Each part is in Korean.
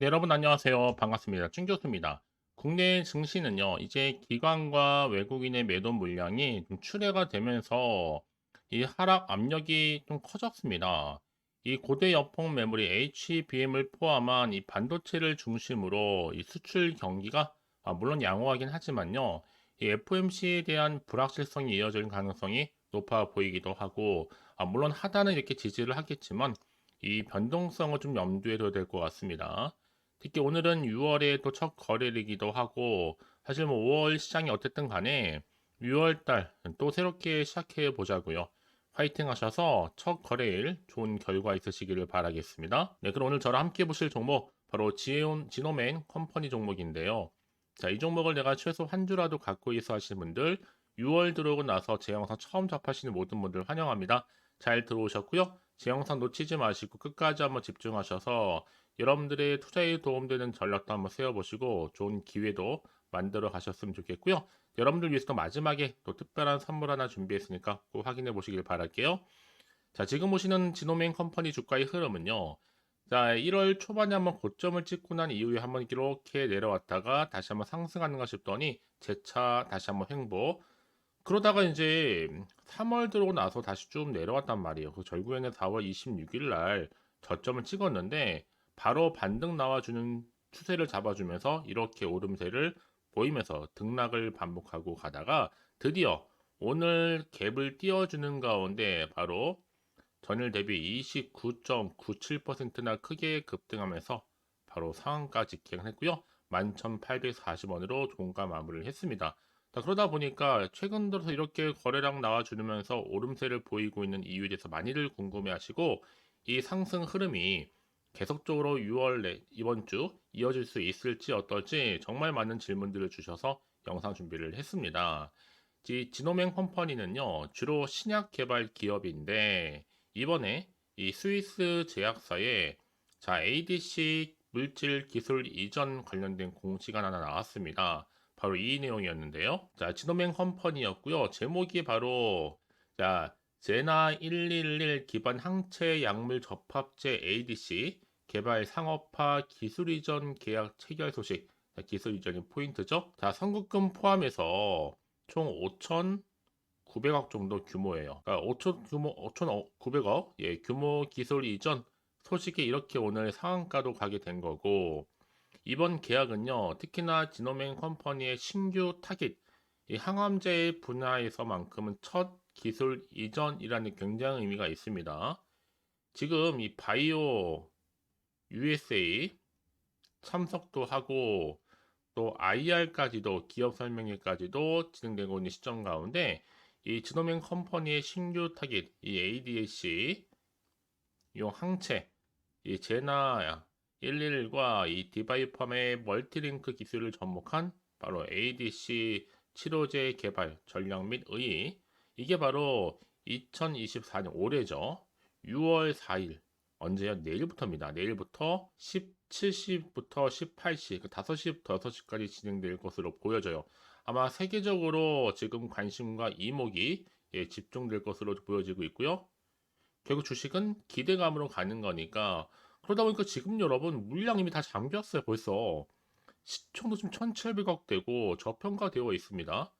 네, 여러분 안녕하세요. 반갑습니다. 춘 교수입니다. 국내 증시는요, 이제 기관과 외국인의 매도 물량이 좀 출회가 되면서 이 하락 압력이 좀 커졌습니다. 이 고대 여폭 메모리 HBM을 포함한 이 반도체를 중심으로 이 수출 경기가 아, 물론 양호하긴 하지만요, 이 FOMC에 대한 불확실성이 이어질 가능성이 높아 보이기도 하고, 아, 물론 하단은 이렇게 지지를 하겠지만 이 변동성을 좀 염두에 둬야 될 것 같습니다. 특히 오늘은 6월에 또첫 거래일이기도 하고 사실 뭐 5월 시장이 어쨌든 간에 6월 달 또 새롭게 시작해 보자고요. 화이팅 하셔서 첫 거래일 좋은 결과 있으시기를 바라겠습니다. 네, 그럼 오늘 저랑 함께 보실 종목 바로 지온 지노맨 컴퍼니 종목인데요. 자, 이 종목을 내가 최소 한 주라도 갖고 있어 하시는 분들 6월 들어오고 나서 제 영상 처음 접하시는 모든 분들 환영합니다. 잘 들어오셨고요. 제 영상 놓치지 마시고 끝까지 한번 집중하셔서 여러분들의 투자에 도움되는 전략도 한번 세워보시고 좋은 기회도 만들어 가셨으면 좋겠고요. 여러분들 위해서 또 마지막에 또 특별한 선물 하나 준비했으니까 꼭 확인해 보시길 바랄게요. 자, 지금 보시는 지노맨 컴퍼니 주가의 흐름은요. 자, 1월 초반에 한번 고점을 찍고 난 이후에 한번 이렇게 내려왔다가 다시 한번 상승하는가 싶더니 재차 다시 한번 횡보. 그러다가 이제 3월 들어오고 나서 다시 좀 내려왔단 말이에요. 그 결국에는 4월 26일 날 저점을 찍었는데 바로 반등 나와주는 추세를 잡아주면서 이렇게 오름세를 보이면서 등락을 반복하고 가다가 드디어 오늘 갭을 띄워주는 가운데 바로 전일 대비 29.97%나 크게 급등하면서 바로 상한까지 기행했고요. 11,840원으로 종가 마무리를 했습니다. 자, 그러다 보니까 최근 들어서 이렇게 거래량 나와주면서 오름세를 보이고 있는 이유에 대해서 많이들 궁금해 하시고 이 상승 흐름이 계속적으로 6월 내 이번 주 이어질 수 있을지 어떨지 정말 많은 질문들을 주셔서 영상 준비를 했습니다. 이 지노맨 컴퍼니는요, 주로 신약 개발 기업인데 이번에 이 스위스 제약사에 자 ADC 물질 기술 이전 관련된 공시가 하나 나왔습니다. 바로 이 내용이었는데요. 자, 지노맨 컴퍼니였고요. 제목이 바로 자 제나 111 기반 항체 약물 접합제 ADC 개발 상업화 기술 이전 계약 체결 소식. 자, 기술 이전이 포인트죠. 자, 선급금 포함해서 총 5,900억 정도 규모예요. 그러니까 5천 규모 5,900억 예, 규모 기술 이전 소식이 이렇게 오늘 상한가로 가게 된 거고 이번 계약은요. 특히나 지노맨 컴퍼니의 신규 타깃 이 항암제 분야에서만큼은 첫 기술 이전이라는 굉장히 의미가 있습니다. 지금 이 바이오 USA 참석도 하고 또 IR까지도 기업 설명회까지도 진행되고 있는 시점 가운데 이 지노맨 컴퍼니의 신규 타깃 이 ADC 이 항체 이 제나 111과 이 디바이펌의 멀티링크 기술을 접목한 바로 ADC 치료제 개발 전략 및 의의 이게 바로 2024년 올해죠. 6월 4일 언제요? 내일부터입니다. 내일부터 17시부터 18시, 그 5시부터 6시까지 진행될 것으로 보여져요. 아마 세계적으로 지금 관심과 이목이 예, 집중될 것으로 보여지고 있고요. 결국 주식은 기대감으로 가는 거니까 그러다 보니까 지금 여러분 물량 이미 다 잠겼어요 벌써 시총도 지금 1700억 되고 저평가되어 있습니다.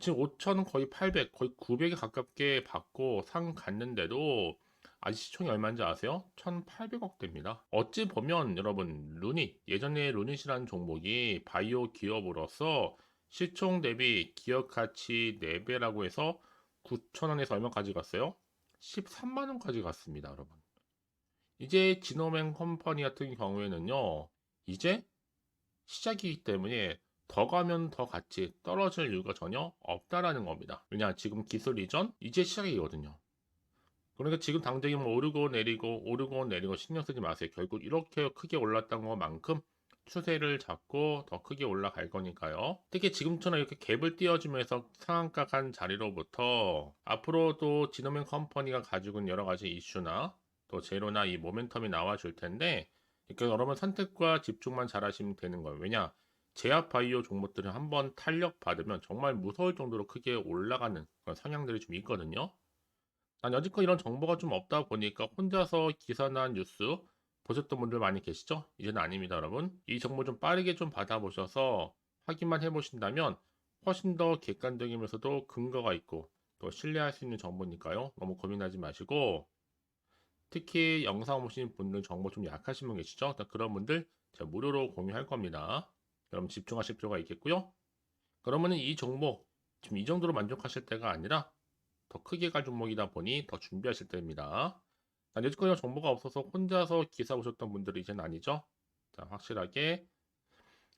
지금 5천은 거의 800, 거의 900에 가깝게 받고 상 갔는데도 아직 시총이 얼마인지 아세요? 1,800억 대입니다. 어찌 보면 여러분 루닛 예전에 루닛이라는 종목이 바이오 기업으로서 시총 대비 기업 가치 4배라고 해서 9천원에서 얼마까지 갔어요? 13만원까지 갔습니다, 여러분. 이제 지노맨 컴퍼니 같은 경우에는요, 이제 시작이기 때문에 더 가면 더 같이 떨어질 이유가 전혀 없다라는 겁니다. 왜냐, 지금 기술 이전 이제 시작이거든요. 그러니까 지금 당장이 뭐 오르고 내리고 오르고 내리고 신경 쓰지 마세요. 결국 이렇게 크게 올랐던 것만큼 추세를 잡고 더 크게 올라갈 거니까요. 특히 지금처럼 이렇게 갭을 띄워주면서 상한가 간 자리로부터 앞으로도 지노맨 컴퍼니가 가지고 있는 여러 가지 이슈나 또 제로나 이 모멘텀이 나와줄 텐데 그러니까 여러분 선택과 집중만 잘 하시면 되는 거예요. 왜냐? 제약 바이오 종목들은 한번 탄력 받으면 정말 무서울 정도로 크게 올라가는 그런 성향들이 좀 있거든요. 난 여지껏 이런 정보가 좀 없다 보니까 혼자서 기사나 뉴스 보셨던 분들 많이 계시죠? 이제는 아닙니다, 여러분. 이 정보 좀 빠르게 좀 받아보셔서 확인만 해보신다면 훨씬 더 객관적이면서도 근거가 있고 또 신뢰할 수 있는 정보니까요. 너무 고민하지 마시고 특히 영상 보시는 분들 정보 좀 약하신 분 계시죠? 그런 분들 제가 무료로 공유할 겁니다. 여러분 집중하실 필요가 있겠고요. 그러면은 이 정보 지금 이 정도로 만족하실 때가 아니라 더 크게 갈 종목이다 보니 더 준비하실 때입니다. 자, 여지껏 정보가 없어서 혼자서 기사 보셨던 분들은 이제는 아니죠? 자, 확실하게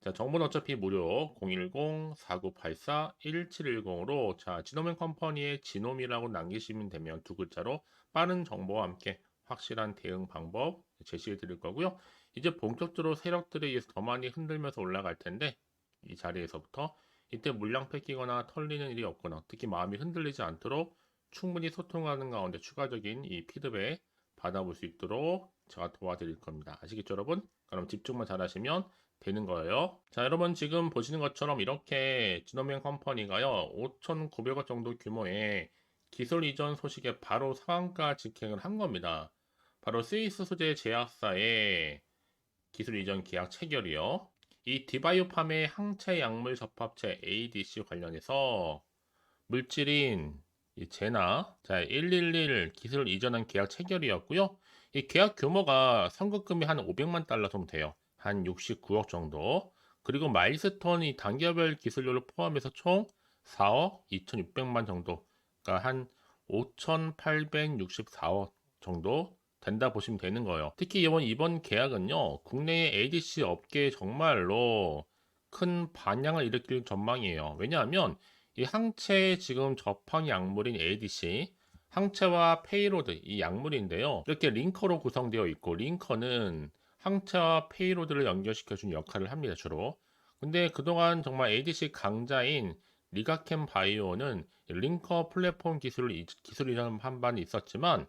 자, 정보는 어차피 무료 010-4984-1710으로 자, 지노맨 컴퍼니의 지노미라고 남기시면 되면 두 글자로 빠른 정보와 함께 확실한 대응 방법 제시해 드릴 거고요. 이제 본격적으로 의해서 더 많이 흔들면서 올라갈 텐데 이 자리에서부터 이때 물량 뺏기거나 털리는 일이 없거나 특히 마음이 흔들리지 않도록 충분히 소통하는 가운데 추가적인 이 피드백 받아볼 수 있도록 제가 도와드릴 겁니다. 아시겠죠, 여러분? 그럼 집중만 잘하시면 되는 거예요. 자, 여러분 지금 보시는 것처럼 이렇게 진호명 컴퍼니가요, 5,900억 정도 규모의 기술 이전 소식에 바로 상한가 직행을 한 겁니다. 바로 스위스 소재 제약사의 기술 이전 계약 체결이요. 이 디바이오팜의 항체 약물 접합체 ADC 관련해서 물질인 이 제나 자 111 기술 이전한 계약 체결이었고요. 이 계약 규모가 선급금이 한 500만 달러 정도 돼요. 한 69억 정도. 그리고 마일스톤 이 단계별 기술료를 포함해서 총 4억 2,600만 정도. 그러니까 한 5,864억 정도 된다 보시면 되는 거예요. 특히 이번 이번 계약은요. 국내의 ADC 업계에 정말로 큰 반향을 일으킬 전망이에요. 왜냐하면 이 항체에 지금 접항 약물인 ADC 항체와 페이로드 이 약물인데요. 이렇게 링커로 구성되어 있고 링커는 항체와 페이로드를 연결시켜주는 역할을 합니다. 주로. 근데 그동안 정말 ADC 강자인 리가캠 바이오는 링커 플랫폼 기술을 기술 이전한 반이 있었지만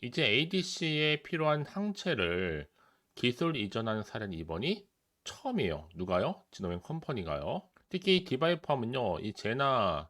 이제 ADC에 필요한 항체를 기술 이전하는 사례는 이번이 처음이에요. 누가요? 지노맨 컴퍼니가요. 특히 디바이팜은요, 이 제나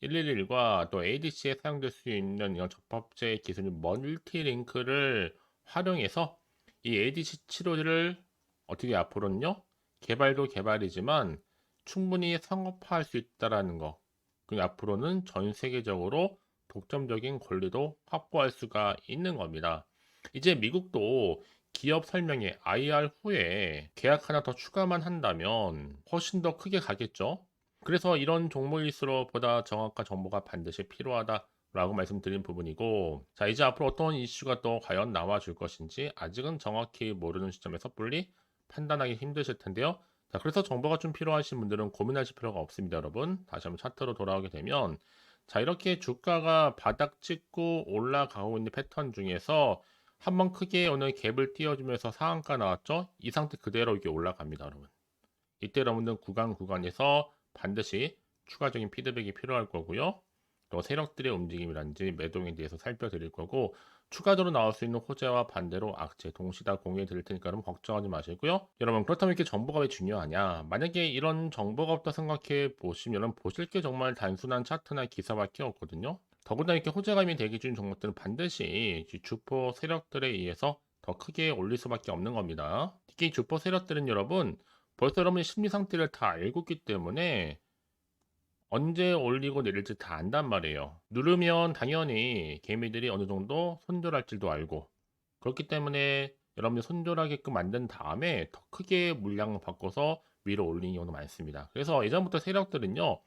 111과 또 ADC에 사용될 수 있는 이런 접합제 기술 멀티링크를 활용해서 이 ADC 치료를 어떻게 앞으로는요, 개발도 개발이지만 충분히 상업화할 수 있다라는 거. 그리고 앞으로는 전 세계적으로 독점적인 권리도 확보할 수가 있는 겁니다. 이제 미국도 기업 설명에 IR 후에 계약 하나 더 추가만 한다면 훨씬 더 크게 가겠죠. 그래서 이런 종목일수록 보다 정확한 정보가 반드시 필요하다 라고 말씀드린 부분이고 자 이제 앞으로 어떤 이슈가 또 과연 나와줄 것인지 아직은 정확히 모르는 시점에서 뿔리 판단하기 힘드실 텐데요. 자 그래서 정보가 좀 필요하신 분들은 고민하실 필요가 없습니다 여러분. 다시 한번 차트로 돌아오게 되면 자, 이렇게 주가가 바닥 찍고 올라가고 있는 패턴 중에서 한 번 크게 오늘 갭을 띄워주면서 상한가 나왔죠? 이 상태 그대로 이게 올라갑니다, 여러분. 이때 여러분들 구간 구간에서 반드시 추가적인 피드백이 필요할 거고요. 또 세력들의 움직임이란지 매동에 대해서 살펴드릴 거고 추가적으로 나올 수 있는 호재와 반대로 악재 동시 다 공유해 드릴 테니까 여러분 걱정하지 마시고요. 여러분 그렇다면 이렇게 정보가 왜 중요하냐? 만약에 이런 정보가 없다 생각해 보시면 보실 게 정말 단순한 차트나 기사밖에 없거든요. 더구나 이렇게 호재감이 대기 중인 종목들은 반드시 주포 세력들에 의해서 더 크게 올릴 수밖에 없는 겁니다. 특히 주포 세력들은 여러분 벌써 여러분의 심리 상태를 다 알고 있기 때문에 언제 올리고 내릴지 다 안단 말이에요. 누르면 당연히 개미들이 어느 정도 손절할 줄도 알고 그렇기 때문에 여러분이 손절하게끔 만든 다음에 더 크게 물량을 바꿔서 위로 올리는 경우도 많습니다. 그래서 예전부터 세력들은요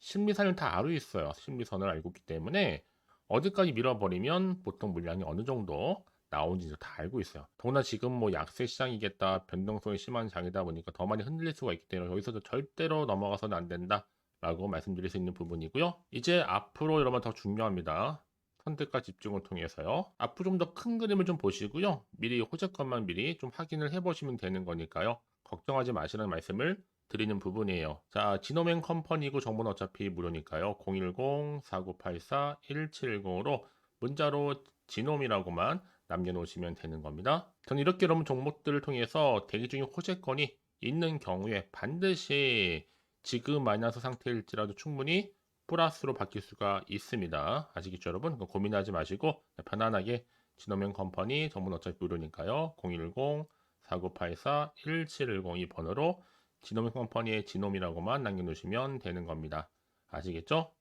심리선을 다 알고 있어요. 심리선을 알고 있기 때문에 어디까지 밀어버리면 보통 물량이 어느 정도 나오는지 다 알고 있어요. 더구나 지금 뭐 약세 시장이겠다, 변동성이 심한 장이다 보니까 더 많이 흔들릴 수가 있기 때문에 여기서 절대로 넘어가서는 안 된다. 라고 말씀드릴 수 있는 부분이고요. 이제 앞으로 여러분 더 중요합니다. 선택과 집중을 통해서요. 앞으로 좀 더 큰 그림을 좀 보시고요. 미리 호재권만 미리 좀 확인을 해보시면 되는 거니까요. 걱정하지 마시라는 말씀을 드리는 부분이에요. 자, 지노맨 컴퍼니고 정보는 어차피 무료니까요. 010-4984-1710으로 문자로 지놈이라고만 남겨놓으시면 되는 겁니다. 저는 이렇게 여러분 종목들을 통해서 대기 중인 호재권이 있는 경우에 반드시 지금 마이너스 상태일지라도 충분히 플러스로 바뀔 수가 있습니다. 아시겠죠, 여러분? 고민하지 마시고 편안하게 진호명 컴퍼니 정보는 어차피 무료니까요. 010-4984-1710 이 번호로 진호명 컴퍼니의 진홈이라고만 남겨놓으시면 되는 겁니다. 아시겠죠?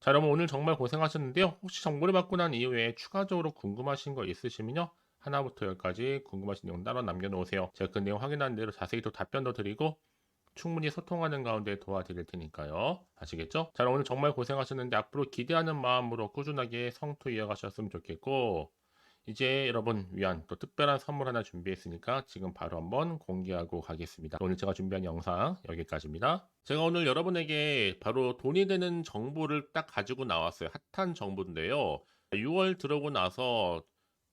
자, 여러분 오늘 정말 고생하셨는데요. 혹시 정보를 받고 난 이후에 추가적으로 궁금하신 거 있으시면요. 하나부터 열까지 궁금하신 내용 따로 남겨놓으세요. 제가 그 내용 확인한 대로 자세히 또 답변도 드리고 충분히 소통하는 가운데 도와드릴 테니까요. 아시겠죠? 자, 오늘 정말 고생하셨는데 앞으로 기대하는 마음으로 꾸준하게 성투 이어가셨으면 좋겠고 이제 여러분 위한 또 특별한 선물 하나 준비했으니까 지금 바로 한번 공개하고 가겠습니다. 오늘 제가 준비한 영상 여기까지입니다. 제가 오늘 여러분에게 바로 돈이 되는 정보를 딱 가지고 나왔어요. 핫한 정보인데요. 6월 들어오고 나서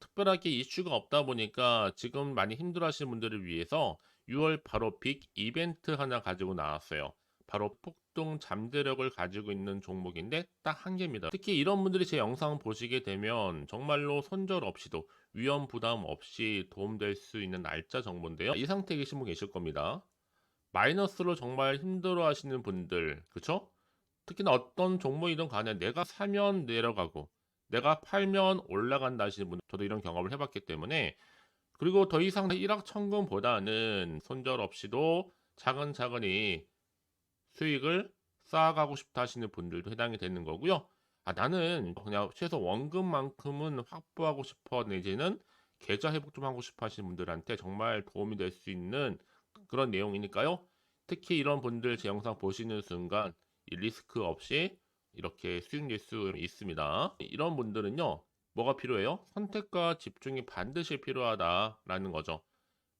특별하게 이슈가 없다 보니까 지금 많이 힘들어하시는 분들을 위해서 6월 바로 빅 이벤트 하나 가지고 나왔어요. 바로 폭등 잠재력을 가지고 있는 종목인데 딱 한 개입니다. 특히 이런 분들이 제 영상 보시게 되면 정말로 손절 없이도 위험 부담 없이 도움될 수 있는 날짜 정보인데요. 이 상태에 계신 분 계실 겁니다. 마이너스로 정말 힘들어 하시는 분들, 그쵸? 특히나 어떤 종목이든 간에 내가 사면 내려가고 내가 팔면 올라간다 하시는 분, 저도 이런 경험을 해봤기 때문에 그리고 더 이상 일확천금보다는 손절 없이도 차근차근히 수익을 쌓아가고 싶다 하시는 분들도 해당이 되는 거고요. 아, 나는 그냥 최소 원금만큼은 확보하고 싶어 내지는 계좌 회복 좀 하고 싶어 하시는 분들한테 정말 도움이 될 수 있는 그런 내용이니까요. 특히 이런 분들 제 영상 보시는 순간 이 리스크 없이 이렇게 수익 낼수 있습니다. 이런 분들은요. 뭐가 필요해요? 선택과 집중이 반드시 필요하다라는 거죠.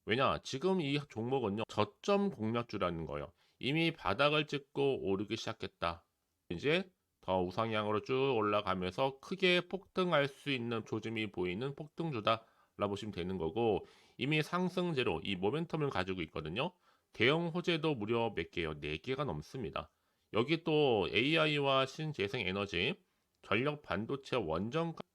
왜냐? 지금 이 종목은요. 저점 공략주라는 거예요. 이미 바닥을 찍고 오르기 시작했다. 이제 더 우상향으로 쭉 올라가면서 크게 폭등할 수 있는 조짐이 보이는 폭등주다. 라 보시면 되는 거고 이미 상승제로 이 모멘텀을 가지고 있거든요. 대형 호재도 무려 몇 개요? 4개가 넘습니다. 여기 또 AI와 신재생 에너지, 전력 반도체 원전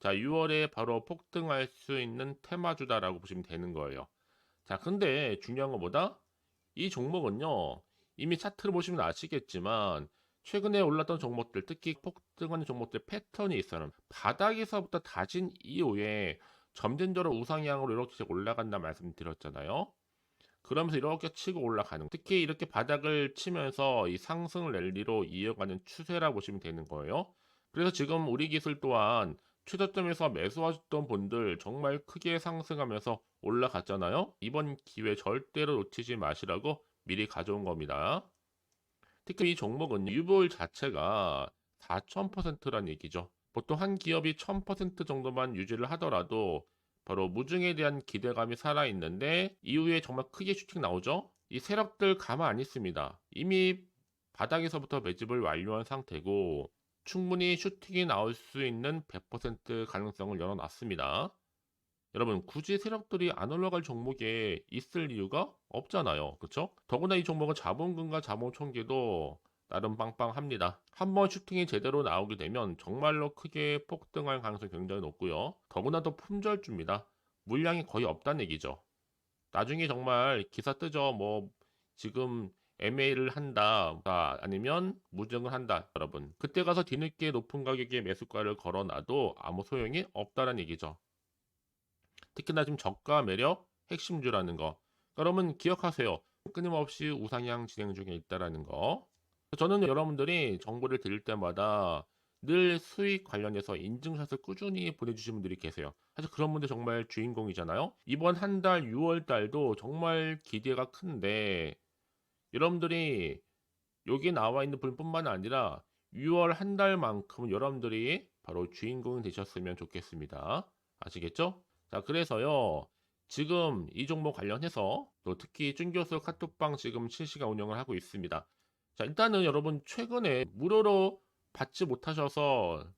자, 6월에 바로 폭등할 수 있는 테마주다라고 보시면 되는 거예요. 자, 근데 중요한 것보다 이 종목은요. 이미 차트를 보시면 아시겠지만 최근에 올랐던 종목들, 특히 폭등하는 종목들 패턴이 있어요. 바닥에서부터 다진 이후에 점진적으로 우상향으로 이렇게 올라간다 말씀드렸잖아요. 그러면서 이렇게 치고 올라가는 특히 이렇게 바닥을 치면서 이 상승 랠리로 이어가는 추세라 보시면 되는 거예요. 그래서 지금 우리 기술 또한 최저점에서 매수하셨던 분들 정말 크게 상승하면서 올라갔잖아요. 이번 기회 절대로 놓치지 마시라고 미리 가져온 겁니다. 특히 이 종목은 유보율 자체가 4,000%란 얘기죠. 보통 한 기업이 1000% 정도만 유지를 하더라도 바로 무중에 대한 기대감이 살아있는데 이후에 정말 크게 슈팅 나오죠. 이 세력들 가만 안 있습니다. 이미 바닥에서부터 매집을 완료한 상태고 충분히 슈팅이 나올 수 있는 100% 가능성을 열어놨습니다. 여러분 굳이 세력들이 안 올라갈 종목에 있을 이유가 없잖아요. 그렇죠? 더구나 이 종목은 자본금과 자본 총계도 나름 빵빵합니다. 한번 슈팅이 제대로 나오게 되면 정말로 크게 폭등할 가능성이 굉장히 높고요. 더구나 더 품절주입니다. 물량이 거의 없다는 얘기죠. 나중에 정말 기사 뜨죠. 뭐 지금 MA를 한다 아니면 무증을 한다 여러분. 그때 가서 뒤늦게 높은 가격에 매수가를 걸어놔도 아무 소용이 없다는 얘기죠. 특히나 지금 저가 매력 핵심주라는 거. 여러분 기억하세요. 끊임없이 우상향 진행 중에 있다라는 거. 저는 여러분들이 정보를 드릴 때마다 늘 수익 관련해서 인증샷을 꾸준히 보내주시는 분들이 계세요. 사실 그런 분들 정말 주인공이잖아요. 이번 한 달 6월 달도 정말 기대가 큰데 여러분들이 여기 나와 있는 분뿐만 아니라 6월 한 달만큼 여러분들이 바로 주인공이 되셨으면 좋겠습니다. 아시겠죠? 자, 그래서요. 지금 이 종목 관련해서 또 특히 준 교수 카톡방 지금 실시간 운영을 하고 있습니다. 자, 일단은 여러분 최근에 무료로 받지 못하셔서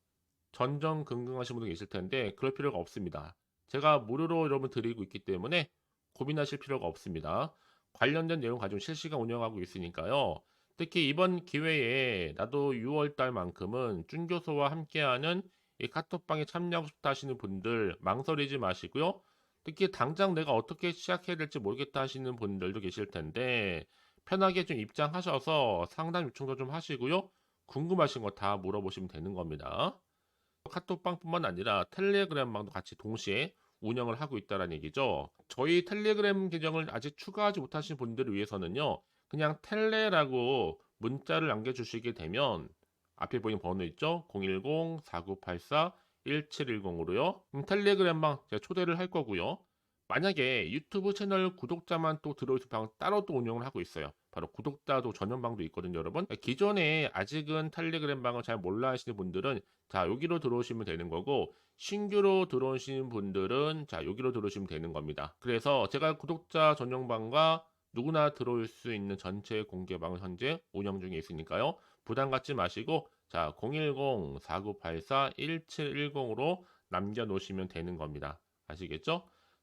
전전긍긍하신 분들 계실 텐데 그럴 필요가 없습니다. 제가 무료로 여러분 드리고 있기 때문에 고민하실 필요가 없습니다. 관련된 내용 가지고 실시간 운영하고 있으니까요. 특히 이번 기회에 나도 6월 달만큼은 준 교수와 함께하는 이 카톡방에 참여하고 싶다 하시는 분들 망설이지 마시고요. 특히 당장 내가 어떻게 시작해야 될지 모르겠다 하시는 분들도 계실 텐데 편하게 좀 입장하셔서 상담 요청도 좀 하시고요. 궁금하신 거 다 물어보시면 되는 겁니다. 카톡방뿐만 아니라 텔레그램방도 같이 동시에 운영을 하고 있다는 얘기죠. 저희 텔레그램 계정을 아직 추가하지 못하신 분들을 위해서는요. 그냥 텔레라고 문자를 남겨주시게 되면 앞에 보이는 번호 있죠? 010-4984-1710으로요. 텔레그램방 제가 초대를 할 거고요. 만약에 유튜브 채널 구독자만 또 들어오실 방 따로 또 운영을 하고 있어요. 바로 구독자도 전용방도 있거든요, 여러분. 기존에 아직은 텔레그램 방을 잘 몰라 하시는 분들은 자, 여기로 들어오시면 되는 거고 신규로 들어오시는 분들은 자, 여기로 들어오시면 되는 겁니다. 그래서 제가 구독자 전용방과 누구나 들어올 수 있는 전체 공개방을 현재 운영 중에 있으니까요. 부담 갖지 마시고 자, 010-4984-1710으로 남겨 놓으시면 되는 겁니다. 아시겠죠?